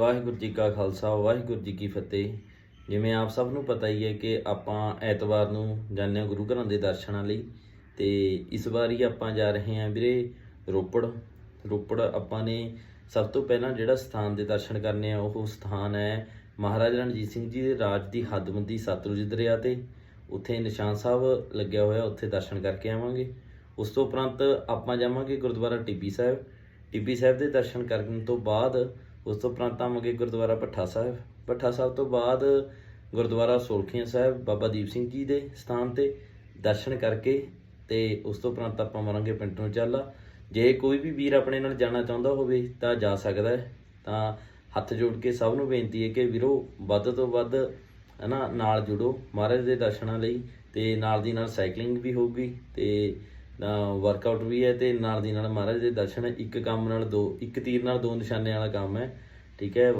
ਵਾਹਿਗੁਰੂ ਜੀ ਕਾ ਖਾਲਸਾ, ਵਾਹਿਗੁਰੂ ਜੀ ਕੀ ਫਤਿਹ। ਜਿਵੇਂ ਆਪ ਸਭ ਨੂੰ ਪਤਾ ਹੀ ਹੈ ਕਿ ਆਪਾਂ ਐਤਵਾਰ ਨੂੰ ਜਾਂਦੇ ਹਾਂ ਗੁਰੂ ਘਰਾਂ ਦੇ ਦਰਸ਼ਨਾਂ ਲਈ ਤੇ ਇਸ ਵਾਰੀ ਆਪਾਂ ਜਾ ਰਹੇ ਹਾਂ ਵੀਰੇ ਰੋਪੜ। ਰੋਪੜ ਆਪਾਂ ਨੇ ਸਭ ਤੋਂ ਪਹਿਲਾਂ ਜਿਹੜਾ ਸਥਾਨ ਦੇ ਦਰਸ਼ਨ ਕਰਨੇ ਆ, ਉਹ ਸਥਾਨ ਹੈ ਮਹਾਰਾਜਾ ਰਣਜੀਤ ਸਿੰਘ ਜੀ ਦੇ ਰਾਜ ਦੀ ਹੱਦਬੰਦੀ ਸਤਲੁਜ ਦਰਿਆ ਤੇ। ਉੱਥੇ ਨਿਸ਼ਾਨ ਸਾਹਿਬ ਲੱਗਿਆ ਹੋਇਆ, ਉੱਥੇ ਦਰਸ਼ਨ ਕਰਕੇ ਆਵਾਂਗੇ। ਉਸ ਤੋਂ ਉਪਰੰਤ ਆਪਾਂ ਜਾਵਾਂਗੇ ਗੁਰਦੁਆਰਾ ਟਿੱਬੀ ਸਾਹਿਬ। ਟਿੱਬੀ ਸਾਹਿਬ ਦੇ ਦਰਸ਼ਨ ਕਰਨ ਤੋਂ ਬਾਅਦ ਉਸ ਤੋਂ ਉਪਰੰਤ ਆਵਾਂਗੇ ਗੁਰਦੁਆਰਾ ਭੱਠਾ ਸਾਹਿਬ। ਭੱਠਾ ਸਾਹਿਬ ਤੋਂ ਬਾਅਦ ਗੁਰਦੁਆਰਾ ਸੋਲਖੀਆਂ ਸਾਹਿਬ, ਬਾਬਾ ਦੀਪ ਸਿੰਘ ਜੀ ਦੇ ਸਥਾਨ ਤੇ ਦਰਸ਼ਨ ਕਰਕੇ ਤੇ ਉਸ ਤੋਂ ਉਪਰੰਤ ਆਪਾਂ ਮਰਾਂਗੇ ਪਿੰਡ ਨੂੰ ਚੱਲਾ। ਜੇ ਕੋਈ ਵੀ ਵੀਰ ਆਪਣੇ ਨਾਲ ਜਾਣਾ ਚਾਹੁੰਦਾ ਹੋਵੇ ਤਾਂ ਜਾ ਸਕਦਾ ਹੈ। ਤਾਂ ਹੱਥ ਜੋੜ ਕੇ ਸਭ ਨੂੰ ਬੇਨਤੀ ਹੈ ਕਿ ਵੀਰੋ, ਵੱਧ ਤੋਂ ਵੱਧ, ਹਨਾ, ਨਾਲ ਜੁੜੋ। ਮਹਾਰਾਜ ਦੇ ਦਰਸ਼ਨਾਂ ਲਈ ਤੇ ਨਾਲ ਦੀ ਨਾਲ ਸਾਈਕਲਿੰਗ ਵੀ ਹੋਊਗੀ ਤੇ ਵਰਕਆਊਟ ਵੀ ਹੈ ਤੇ ਨਾਲ ਦੀ ਨਾਲ ਮਹਾਰਾਜ ਦੇ ਦਰਸ਼ਨ ਇੱਕ ਕੰਮ ਨਾਲ ਦੋ, ਇੱਕ ਤੀਰ ਨਾਲ ਦੋ ਨਿਸ਼ਾਨੇ ਵਾਲਾ ਕੰਮ ਹੈ। ਠੀਕ ਹੈ।